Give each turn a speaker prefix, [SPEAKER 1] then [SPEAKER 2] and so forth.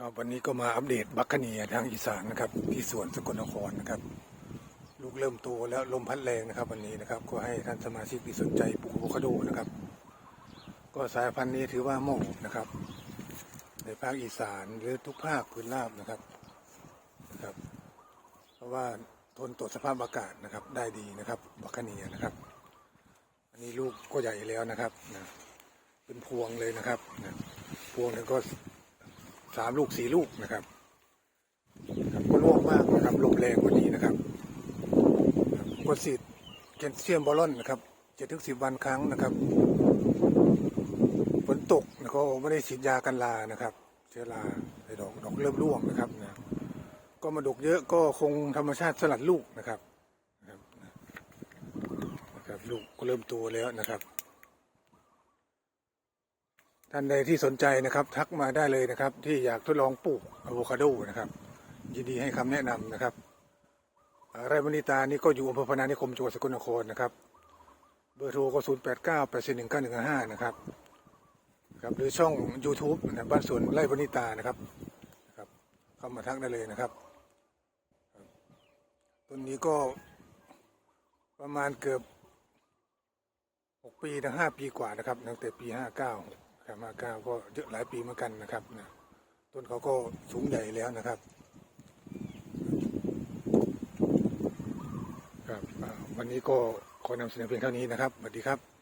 [SPEAKER 1] ครับวันนี้ก็มาอัปเดตบัคคเนียทางอีสานนะครับ ที่สวนสกลนครนะครับ ลูกเริ่มโตแล้วลมพัดแรงนะครับ วันนี้นะครับ ก็ให้ท่านสมาชิกที่สนใจปลูกอะโวคาโดนะครับ ก็สายพันธุ์นี้ถือว่าเหมาะนะครับ ในภาคอีสานหรือทุกภาคพื้นราบนะครับนะครับ เพราะว่าทนต่อสภาพอากาศนะครับ ได้ดีนะครับบัคคเนียนะครับ อันนี้ลูกก็ใหญ่แล้วนะครับนะเป็นพวงเลยนะครับนะพวงหนึงก็ สามลูกสี่ลูกนะครับครับก็ร่วงมากนะครับลมแรงวันนี้นะครับครับก็ฉีดแคลเซียมบอลลอนนะครับเจ็ดถึงสิบวันครั้งนะครับฝนตกนะก็ไม่ได้ฉีดยากันลานะครับเชื้อราในดอกดอกเริ่มร่วงนะครับนะก็มาดกเยอะก็คงธรรมชาติสลัดลูกนะครับนะครับนะครับลูกก็เริ่มโตแล้วนะครับ ท่านใดที่สนใจนะครับ ทักมาได้เลยนะครับ ที่อยากทดลองปลูกอะโวคาโดนะครับ ยินดีให้คำแนะนำนะครับไร่มณีตานี่ก็อยู่อำเภอพนานิคมจังหวัดสกลนครนะครับ เบอร์โทรก็ศูนย์แปดเก้าแปดสี่หนึ่งเก้าหนึ่งห้านะครับครับหรือช่อง YouTube นะบ้านสวนไร่มณีตานะครับครับ เข้ามาทักได้เลยนะครับครับต้นนี้ก็ประมาณเกือบหกปีถึงห้าปีกว่านะครับตั้งแต่ปีห้าเก้า ครับมาเก้าก็เยอะหลายปีเหมือนกันนะครับนะต้นเขาก็สูงใหญ่แล้วนะครับครับวันนี้ก็ขอนำเสนอเพียงเท่านี้นะครับสวัสดีครับ